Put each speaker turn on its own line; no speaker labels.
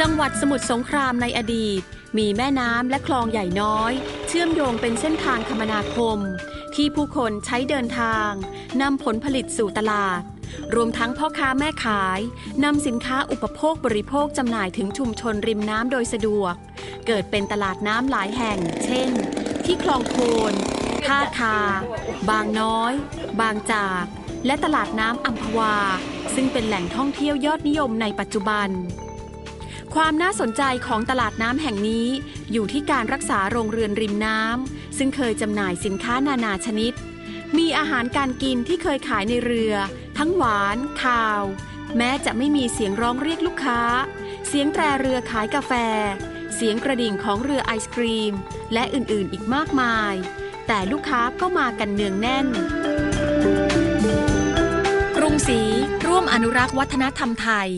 จังหวัดสมุทรสงครามในอดีต มีแม่น้ำและคลองใหญ่น้อย เชื่อมโยงเป็นเส้นทางคมนาคม ที่ผู้คนใช้เดินทางนำผลผลิตสู่ตลาด รวมทั้งพ่อค้าแม่ขายนำสินค้าอุปโภคบริโภคจำหน่ายถึงชุมชนริมน้ำโดยสะดวก เกิดเป็นตลาดน้ำหลายแห่ง เช่น ที่คลองโคนท่าคา บางน้อย บางจาก และตลาดน้ำอัมพวา ซึ่งเป็นแหล่งท่องเที่ยวยอดนิยมในปัจจุบัน ความน่าสนใจของตลาดน้ำแห่งนี้ อยู่ที่การรักษาโรงเรือนริมน้ำซึ่งเคยจำหน่ายสินค้านานาชนิด มีอาหารการกินที่เคยขายในเรือ ทั้งหวานคาว แม้จะไม่มีเสียงร้องเรียกลูกค้า เสียงแตรเรือขายกาแฟ เสียงกระดิ่งของเรือไอศครีม และอื่นๆอีกมากมาย แต่ลูกค้าก็มากันเนืองแน่นกรุงศรีร่วมอนุรักษ์วัฒนธรรมไทย